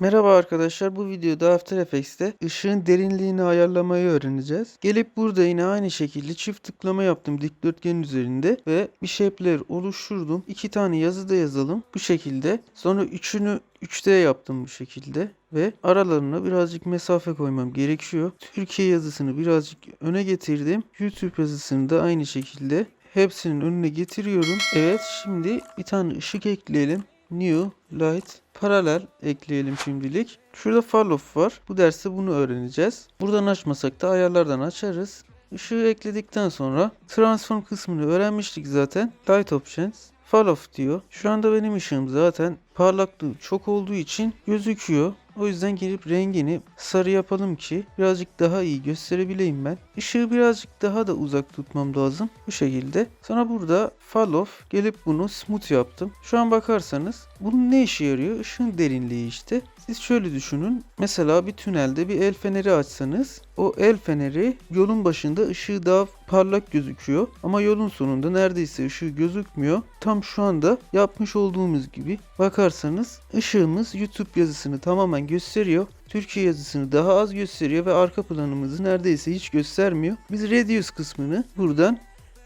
Merhaba arkadaşlar bu videoda After Effects'te ışığın derinliğini ayarlamayı öğreneceğiz. Gelip burada yine aynı şekilde çift tıklama yaptım dikdörtgenin üzerinde ve bir shape'ler oluşturdum. İki tane yazı da yazalım bu şekilde. Sonra üçünü 3D yaptım bu şekilde ve aralarına birazcık mesafe koymam gerekiyor. Türkiye yazısını birazcık öne getirdim. YouTube yazısını da aynı şekilde hepsinin önüne getiriyorum. Evet şimdi bir tane ışık ekleyelim. New Light Paralel ekleyelim şimdilik. Şurada Follow var. Bu derste bunu öğreneceğiz. Buradan açmasak da ayarlardan açarız. Işığı ekledikten sonra Transform kısmını öğrenmiştik zaten. Light Options. Follow diyor. Şu anda benim ışığım zaten parlaklığı çok olduğu için gözüküyor. O yüzden gelip rengini sarı yapalım ki birazcık daha iyi gösterebileyim ben. Işığı birazcık daha da uzak tutmam lazım. Bu şekilde. Sonra burada follow gelip bunu smooth yaptım. Şu an bakarsanız bunun ne işe yarıyor? Işığın derinliği işte. Siz şöyle düşünün. Mesela bir tünelde bir el feneri açsanız o el feneri yolun başında ışığı daha parlak gözüküyor. Ama yolun sonunda neredeyse ışığı gözükmüyor. Tam şu anda yapmış olduğumuz gibi bakarsanız ışığımız YouTube yazısını tamamen gösteriyor. Türkiye yazısını daha az gösteriyor ve arka planımızı neredeyse hiç göstermiyor. Biz Reduce kısmını buradan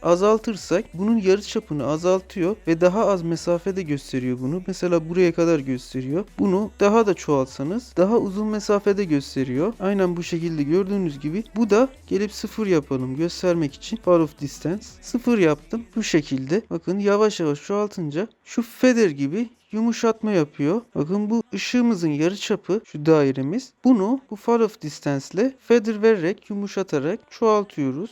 azaltırsak bunun yarı çapını azaltıyor ve daha az mesafede gösteriyor bunu. Mesela buraya kadar gösteriyor. Bunu daha da çoğaltsanız daha uzun mesafede gösteriyor. Aynen bu şekilde gördüğünüz gibi. Bu da gelip sıfır yapalım göstermek için. Far of distance. Sıfır yaptım. Bu şekilde. Bakın yavaş yavaş çoğaltınca şu feather gibi yumuşatma yapıyor. Bakın bu ışığımızın yarı çapı şu dairemiz. Bunu bu far of distance ile feather vererek yumuşatarak çoğaltıyoruz.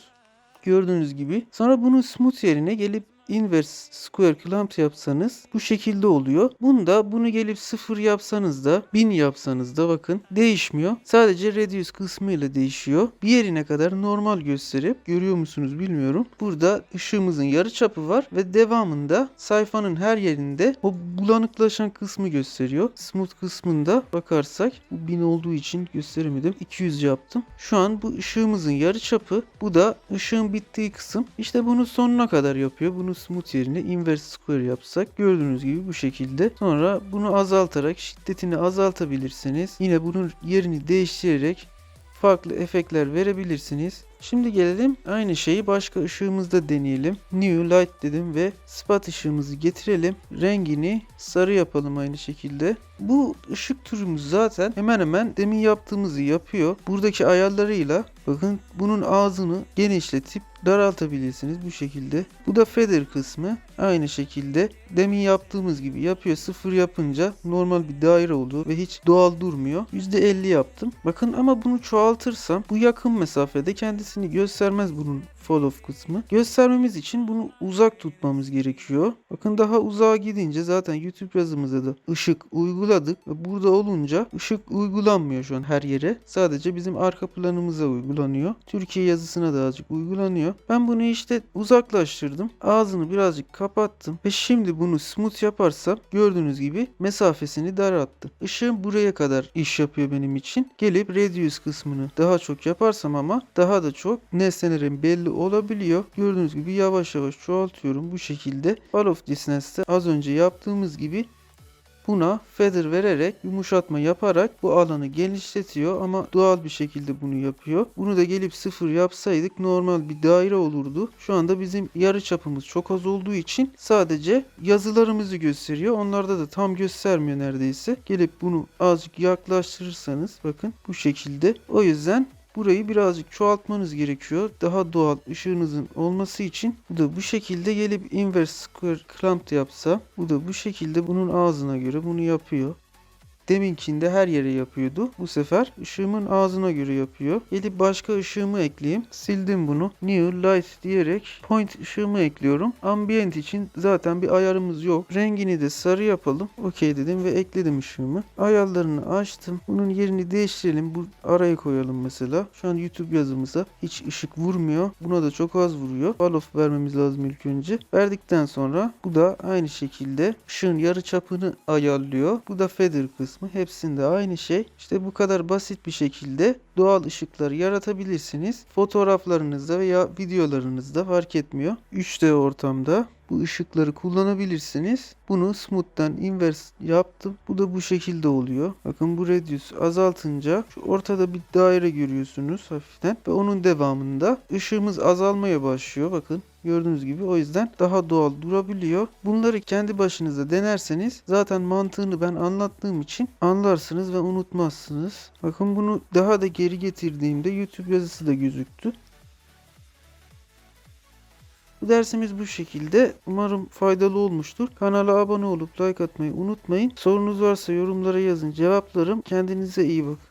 Gördüğünüz gibi. Sonra bunu smooth yerine gelip inverse square clamp yapsanız bu şekilde oluyor. Bunda bunu gelip sıfır yapsanız da 1000 yapsanız da bakın değişmiyor. Sadece reduce kısmı ile değişiyor. Bir yerine kadar normal gösterip görüyor musunuz bilmiyorum. Burada ışığımızın yarı çapı var ve devamında sayfanın her yerinde o bulanıklaşan kısmı gösteriyor. Smooth kısmında bakarsak bu 1000 olduğu için gösteremedim. 200 yaptım. Şu an bu ışığımızın yarı çapı. Bu da ışığın bittiği kısım. İşte bunu sonuna kadar yapıyor. Bunu smooth yerine inverse square yapsak gördüğünüz gibi bu şekilde. Sonra bunu azaltarak şiddetini azaltabilirsiniz. Yine bunun yerini değiştirerek farklı efektler verebilirsiniz. Şimdi gelelim aynı şeyi başka ışığımızda deneyelim. New Light dedim ve spot ışığımızı getirelim. Rengini sarı yapalım aynı şekilde. Bu ışık türümüz zaten hemen hemen demin yaptığımızı yapıyor. Buradaki ayarlarıyla bakın bunun ağzını genişletip daraltabilirsiniz bu şekilde. Bu da feather kısmı. Aynı şekilde demin yaptığımız gibi yapıyor. Sıfır yapınca normal bir daire oldu ve hiç doğal durmuyor. %50 yaptım. Bakın ama bunu çoğaltırsam bu yakın mesafede kendisini göstermez bunun follow kısmı. Göstermemiz için bunu uzak tutmamız gerekiyor. Bakın daha uzağa gidince zaten YouTube yazımıza da ışık uyguladık ve burada olunca ışık uygulanmıyor şu an her yere. Sadece bizim arka planımıza uygulanıyor. Türkiye yazısına da azıcık uygulanıyor. Ben bunu işte uzaklaştırdım. Ağzını birazcık kapattım ve şimdi bunu smooth yaparsam gördüğünüz gibi mesafesini daralttı. Işığım buraya kadar iş yapıyor benim için. Gelip reduce kısmını daha çok yaparsam ama daha da çok nesnelerin belli olabiliyor. Gördüğünüz gibi yavaş yavaş çoğaltıyorum bu şekilde. Fall of Distance'te az önce yaptığımız gibi buna feather vererek yumuşatma yaparak bu alanı genişletiyor ama doğal bir şekilde bunu yapıyor. Bunu da gelip sıfır yapsaydık normal bir daire olurdu. Şu anda bizim yarı çapımız çok az olduğu için sadece yazılarımızı gösteriyor. Onlarda da tam göstermiyor neredeyse. Gelip bunu azıcık yaklaştırırsanız bakın bu şekilde. O yüzden Burayı birazcık çoğaltmanız gerekiyor. Daha doğal ışığınızın olması için bu da bu şekilde gelip inverse square clamp yapsa bu da bu şekilde bunun ağzına göre bunu yapıyor. Deminkinde her yere yapıyordu. Bu sefer ışığımın ağzına göre yapıyor. Gelip başka ışığımı ekleyeyim. Sildim bunu. New Light diyerek point ışığımı ekliyorum. Ambient için zaten bir ayarımız yok. Rengini de sarı yapalım. Okey dedim ve ekledim ışığımı. Ayarlarını açtım. Bunun yerini değiştirelim. Bu araya koyalım mesela. Şu an YouTube yazımıza hiç ışık vurmuyor. Buna da çok az vuruyor. Off vermemiz lazım ilk önce. Verdikten sonra bu da aynı şekilde ışığın yarı çapını ayarlıyor. Bu da feather kısmı kısmı hepsinde aynı şey. İşte bu kadar basit bir şekilde doğal ışıkları yaratabilirsiniz. Fotoğraflarınızda veya videolarınızda fark etmiyor. 3D ortamda bu ışıkları kullanabilirsiniz. Bunu smooth'tan inverse yaptım. Bu da bu şekilde oluyor. Bakın bu radius azaltınca şu ortada bir daire görüyorsunuz hafiften ve onun devamında ışığımız azalmaya başlıyor. Bakın Gördüğünüz gibi o yüzden daha doğal durabiliyor. Bunları kendi başınıza denerseniz zaten mantığını ben anlattığım için anlarsınız ve unutmazsınız. Bakın bunu daha da geri getirdiğimde YouTube yazısı da gözüktü. Bu dersimiz bu şekilde. Umarım faydalı olmuştur. Kanala abone olup like atmayı unutmayın. Sorunuz varsa yorumlara yazın cevaplarım. Kendinize iyi bakın.